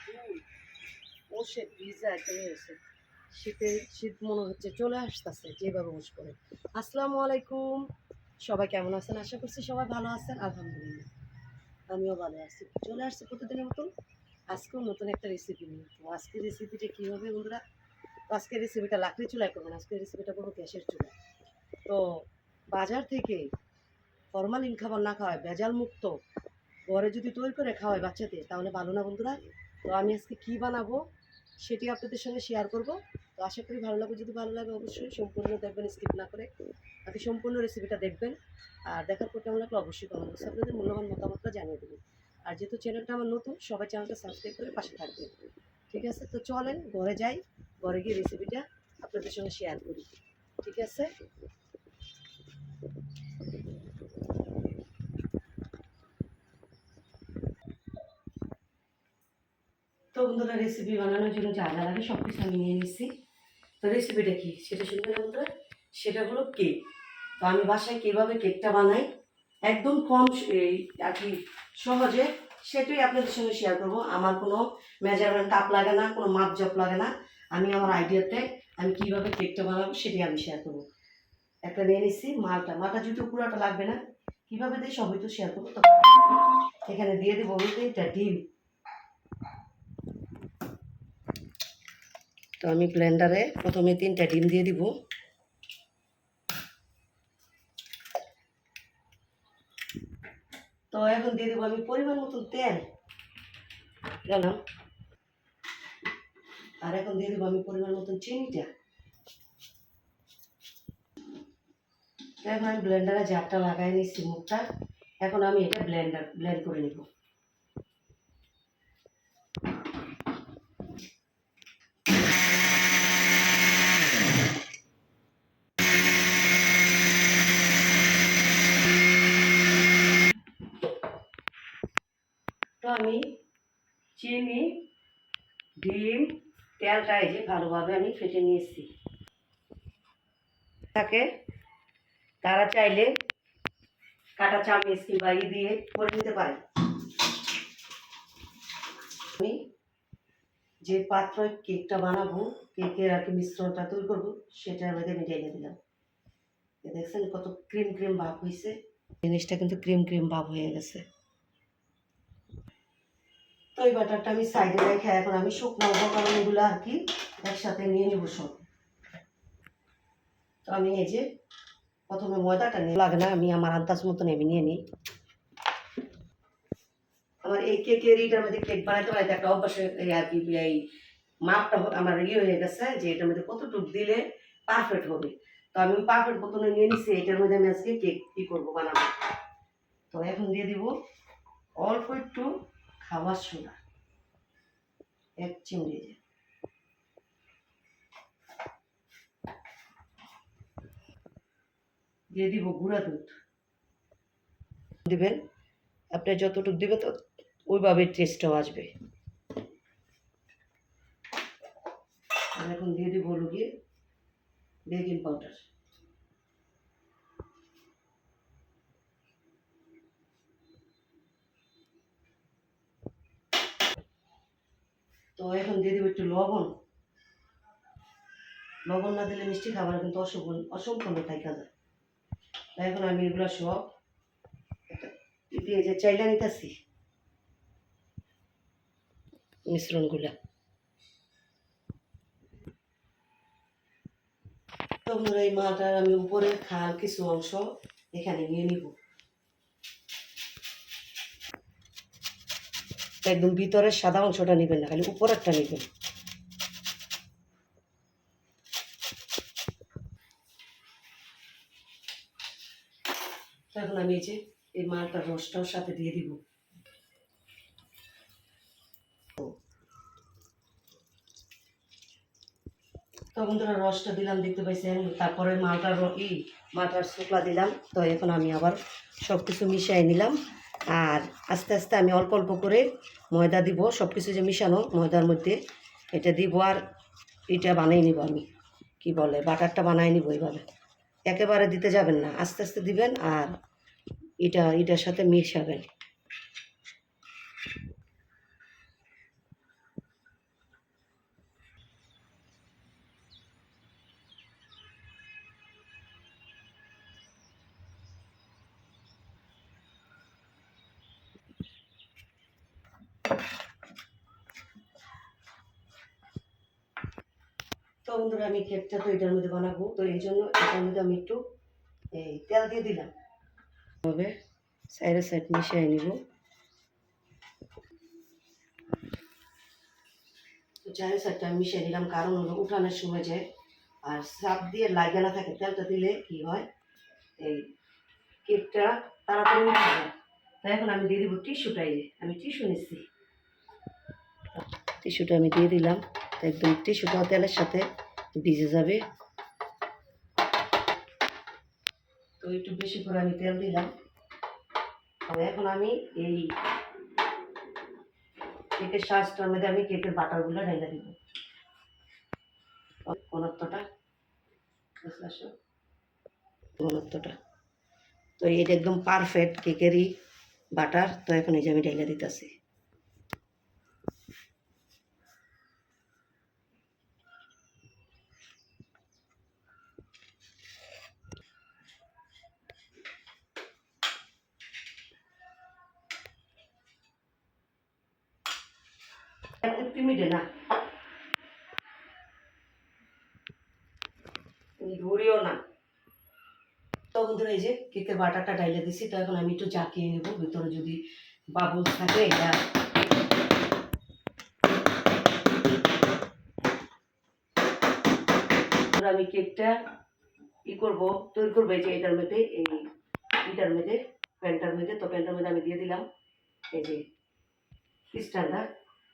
ফুল বসে ভিজা একদমই হয়েছে শীতে শীত মনে হচ্ছে চলে আসতেছে যেভাবে বস করে আসসালামু আলাইকুম। সবাই কেমন আছেন? আশা করছি সবাই ভালো আছেন, আলহামদুলিল্লাহ। আমিও ভালো আছি। চলে আসছি প্রতিদিনের মতন? আজকেও নতুন একটা রেসিপি নিয়ে। তো আজকের রেসিপিটা কী হবে বন্ধুরা আজকের রেসিপিটা লাকড়ি চুলায় করবেন। আজকের রেসিপিটা করব গ্যাসের চুলায়। তো বাজার থেকে ফরমালিন খাবার না খাওয়ায় ভেজাল মুক্ত ঘরে যদি তৈরি করে খাওয়ায় বাচ্চাদের, তাহলে ভালো না বন্ধুরা? তো আমি আজকে কী বানাবো সেটি আপনাদের সঙ্গে শেয়ার করব। তো আশা করি ভালো লাগবে, যদি ভালো লাগে অবশ্যই সম্পূর্ণ দেখবেন স্কিপ না করে বাকি সম্পূর্ণ রেসিপিটা দেখবেন। আর দেখার পর কেমন লাগল অবশ্যই কমেন্ট বক্সে আপনাদের মূল্যবান মতামতটা জানিয়ে দেবেন। আর যেহেতু চ্যানেলটা আমার নতুন, সবাই চ্যানেলটা সাবস্ক্রাইব করে পাশে থাকবেন। ঠিক আছে? তো চলেন, ঘরে যাই, ঘরে গিয়ে রেসিপিটা আপনাদের সঙ্গে শেয়ার করি। ঠিক আছে? তো বন্ধুরা রেসিপি বানানোর জন্য যা যা লাগে সব কিছু আমি নিয়ে নিচ্ছি তো রেসিপিটা কী? সেটা শুনবেন বন্ধুরা, সেটা হলো কেক তো আমি বাসায় কীভাবে কেকটা বানাই, একদম কম এই আর কি সহজে, সেটাই আপনাদের সঙ্গে শেয়ার করব। আমার কোনো মেজারমেন্ট কাপ লাগে না, কোনো মাপ জপ লাগে না। আমি আমার আইডিয়াতে আমি কীভাবে কেকটা বানাবো সেটাই আমি শেয়ার করব। একটা নিয়ে নিচ্ছি মালটা। মালটা যদি পুরোটা লাগবে না, কীভাবে দিই সবই তো শেয়ার করব তো এখানে দিয়ে দেবো এটা ডিম। তো আমি ব্লেন্ডারে প্রথমে তিনটা ডিম দিয়ে দিব। তো এখন দিয়ে দেবো আমি পরিমাণ মতন তেল। গেলাম আর এখন দিয়ে দেবো আমি পরিমাণ মতন চিনিটা। এখন আমি ব্লেন্ডারে জারটা লাগাই নিচ্ছি মুখটা। এখন আমি এটা ব্লেন্ডার ব্লেন্ড করে নিব। আমি চিনি, ডিম, তেলটা যে ভালোভাবে আমি ফেটে নিয়েছি। থাকে তারা চাইলে কাটা চামচ কিংবা ই দিয়ে করে নিতে পারে। আমি যে পাত্রে কেকটা বানাবো, কেকের আর কি মিশ্রণটা তৈরি করব, সেটার মধ্যে আমি ঢেলে দিলাম। দেখছেন কত ক্রিম ক্রিম ভাব হয়েছে জিনিসটা কিন্তু ক্রিম ক্রিম ভাব হয়ে গেছে। তো এই বাটারটা আমি সাইডে রেখে এখন আমি শুকনো উপকরণ এগুলো আর কি একসাথে নিয়ে নেব সব তো আমি এই যে প্রথমে ময়দাটা নিয়ে লাগে না, আমি আমার আন্দাজ মতন আমি নিয়ে নিই। আমার এই কেকের এইটার মধ্যে কেক বানাতে পারে একটা অভ্যাস আর কি, এই মাপটা আমার ইয়ে হয়ে গেছে যে এটার মধ্যে কতটুকু দিলে পারফেক্ট হবে। তো আমি পারফেক্ট বোতলে নিয়ে নিচ্ছি এটার মধ্যে আমি আজকে কেক কী করব বানাবো। তো এখন দিয়ে দিব অল্প একটু খাবার সোডা এক চিমড়ি দিয়ে দিব গুঁড়া দুধ। দিবেন। আপনি যতটুকু দিবেন তো ওইভাবে টেস্টটাও আসবে। এখন দিয়ে দিব হলো গিয়ে বেকিং পাউডার তো এখন দিয়ে দেবো একটু লবণ। লবণ না দিলে মিষ্টি খাবার কিন্তু অসম্পূর্ণ অসম্পূর্ণ থাকা যায় তাই এখন আমি এগুলো সব দিয়ে যে চাইলা নিতেছি। মিশ্রণগুলা। তো বন্ধুরা, এই মালটার আমি উপরে খাল কিছু অংশ এখানে নিয়ে নিব। একদম ভিতরের সাদা অংশটা নেবেন না, খালি উপরেরটা নেবেন। এখন আমি যে এই মালটার রসটাও সাথে দিয়ে দিব। রসটা দিলাম, দেখতে পাইছেন? তারপরে মালটার ই মালটার শুকলা দিলাম। তো এখন আমি আবার সব কিছু মিশিয়ে নিলাম। আর আস্তে আস্তে আমি অল্প অল্প করে ময়দা দিব সব কিছু যে মিশানো ময়দার মধ্যে, এটা দিব আর এটা বানিয়ে নিব আমি। কি বলে? বাটারটা বানিয়ে নিব এইভাবে। একেবারে দিতে যাবেন না, আস্তে আস্তে দিবেন আর এটা, এটার সাথে মিশাবেন। বন্ধুরা, আমি কেকটা তো এটার মধ্যে বানাবো। তো এই জন্য এটার মধ্যে আমি একটু, এই, তেল দিয়ে দিলাম। তবে সাইডে সাইড মিশিয়ে নিব। তো সাইডটা আমি মিশিয়ে নিলাম। কারণ হলো উঠানোর সময় যে, আর সাপ দিয়ে লাগে না থাকে, তেলটা দিলে কি হয়? এই কেকটা তাড়াতাড়ি উঠে যায়। তাই এখন আমি দিয়ে দিব টিস্যুটাই আমি টিস্যু নিচ্ছি। টিস্যুটা আমি দিয়ে দিলাম। একদম টিস্যুটা তেলের সাথে ভিজে যাবে। তো একটু বেশি করে আমি তেল দিলাম। এখন আমি এই কেকের শ্বাসটার মধ্যে আমি কেকের বাটারগুলো ঢেলে দিব। তো এটা একদম পারফেক্ট কেকেরই বাটার। তো এখন এই যে আমি ঢেলে দিতেছি। না? ঘুরিও না। এই যে কেকের বাটারটা ডাইলে তো এখন আমি একটু যদি থাকে আমি কেকটা ই করব, তৈরি করব। এই যে এটার মধ্যে, এই এটার মধ্যে, প্যান্টার মধ্যে। তো প্যান্টার মধ্যে আমি দিয়ে দিলাম, এই যে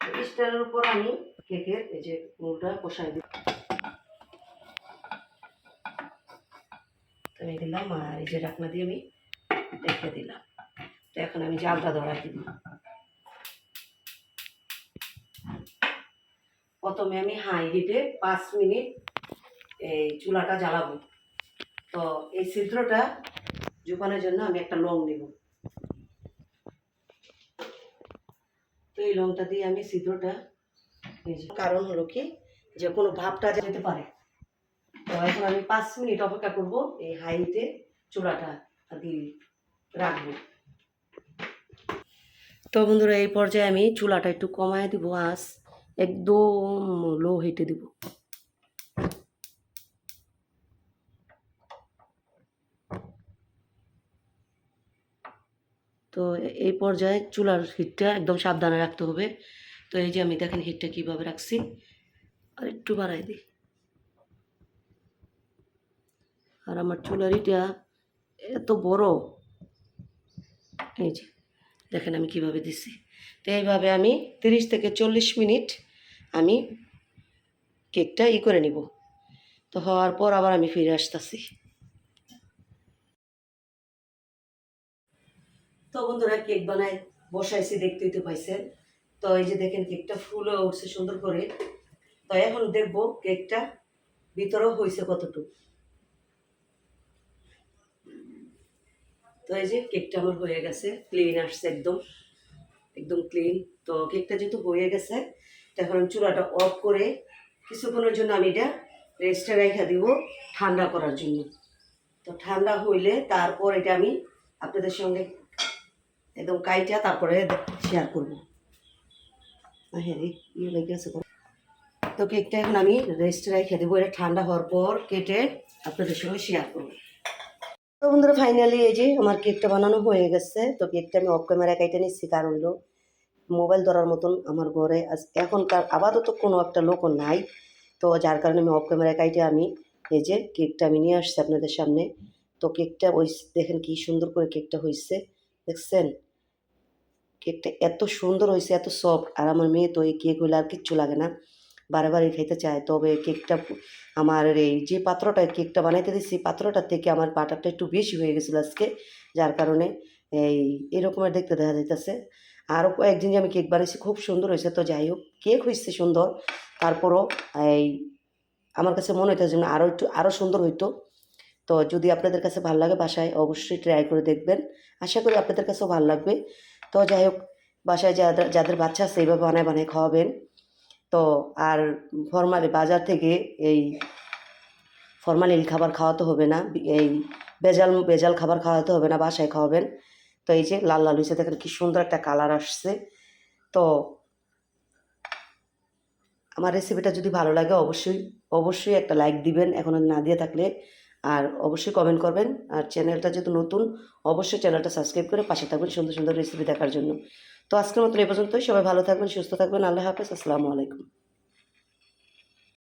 স্ট্যান্ডের উপর আমি কেকের এই যে মুলটা কষাই দিই। আমি দিলাম, আর এই যে ঢাকনা দিয়ে আমি রেখে দিলাম। তো এখন আমি জালটা ধরাই দিব প্রথমে আমি হাই হিটে পাঁচ মিনিট এই চুলাটা জ্বালাবো। তো এই ছিদ্রটা জোপানোর জন্য আমি একটা লং নেব। এই লংটা দিয়ে আমি সিদ্ধটা কারণ হলো কি, যে কোনো ভাবটা যেতে পারে। তো এখন আমি পাঁচ মিনিট অপেক্ষা করব এই হাইতে চুলাটা দিয়ে রাখব। তো বন্ধুরা, এই পর্যায়ে আমি চুলাটা একটু কমায় দিব আঁচ একদম লো হিটে দিব। তো এই পর্যায়ে চুলার হিটটা একদম সাবধানে রাখতে হবে। তো এই যে আমি দেখেন হিটটা কীভাবে রাখছি। আর একটু বাড়াই দিই। আর আমার চুলার চুলারিটা এত বড়। এই যে, দেখেন আমি কীভাবে দিছি। তো এইভাবে আমি তিরিশ থেকে চল্লিশ মিনিট আমি কেকটা ই করে নিব। তো হওয়ার পর আবার আমি ফিরে আসতেছি। তো বন্ধুরা কেক বানায় বসাইছি দেখতেই তো পাইছেন তো এই যে দেখেন, কেকটা ফুলে উঠছে সুন্দর করে। তো এখন দেখব কেকটা ভিতরেও হয়েছে কতটুকু। তো এই যে কেকটা আমার হয়ে গেছে ক্লিন আসছে একদম। একদম ক্লিন তো কেকটা যেহেতু হয়ে গেছে, তো এখন আমি চুলাটা অফ করে কিছুক্ষণের জন্য আমি এটা রেস্টে রেখে দিব ঠান্ডা করার জন্য। তো ঠান্ডা হইলে তারপর এটা আমি আপনাদের সঙ্গে একদম কাইটা তারপরে শেয়ার করব। হ্যাঁ ইয়ে তো কেকটা এখন আমি রেস্টে রেখে দেবো। এটা ঠান্ডা হওয়ার পর কেটে আপনাদের সঙ্গে শেয়ার করব। তো বন্ধুরা ফাইনালি এই যে আমার কেকটা বানানো হয়ে গেছে। তো কেকটা আমি অফ ক্যামেরা কেটে নিচ্ছি, কারণ মোবাইল ধরার মতন আমার ঘরে আজ এখনকার আপাতত কোনো একটা লোকও নাই। তো যার কারণে আমি অফ ক্যামেরা কাইটে আমি এই যে কেকটা আমি নিয়ে আসছি আপনাদের সামনে। তো কেকটা ওই দেখেন কি সুন্দর করে কেকটা হয়েছে দেখছেন? কেকটা এত সুন্দর হয়েছে, এত সফট আর আমার মেয়ে তো এই কেক হইলে আর কিচ্ছু লাগে না। বারে বারে চায়। তবে কেকটা আমার এই যে পাত্রটা, কেকটা বানাইতে দিচ্ছি পাত্রটার থেকে আমার বাটারটা একটু বেশি হয়ে গেছিল আজকে। যার কারণে এই এরকমের দেখতে দেখা যাইতেছে। আরও কয়েকদিন যে আমি কেক বানিয়েছি খুব সুন্দর হয়েছে। তো যাই হোক, কেক হয়েছে সুন্দর। তারপরও এই, আমার কাছে মনে হইতেছে যেন আরও একটু আরও সুন্দর হইতো। তো যদি আপনাদের কাছে ভালো লাগে বাসায়, অবশ্যই ট্রাই করে দেখবেন। আশা করি আপনাদের কাছেও ভালো লাগবে। তো যাই হোক, বাসায় যাদের যাদের বাচ্চা আছে, এইভাবে বানায় বানায় খাওয়াবেন। তো আর ফরমালি, বাজার থেকে এই ফরমালিন খাবার খাওয়াতে হবে না। এই ভেজাল ভেজাল খাবার খাওয়াতে হবে না, বাসায় খাওয়াবেন। তো এই যে লাল লাল হয়েছে, দেখেন কি সুন্দর একটা কালার আসছে। তো আমার রেসিপিটা যদি ভালো লাগে, অবশ্যই অবশ্যই একটা লাইক দিবেন। এখনও না দিয়ে থাকলে আর অবশ্যই কমেন্ট করবেন। আর চ্যানেলটা যেহেতু নতুন, অবশ্যই চ্যানেলটা সাবস্ক্রাইব করে পাশে থাকবেন সুন্দর সুন্দর রেসিপি দেখার জন্য। তো আজকের মতো এ পর্যন্তই। সবাই ভালো থাকবেন, সুস্থ থাকবেন। আল্লাহ হাফেজ। আসসালামু আলাইকুম।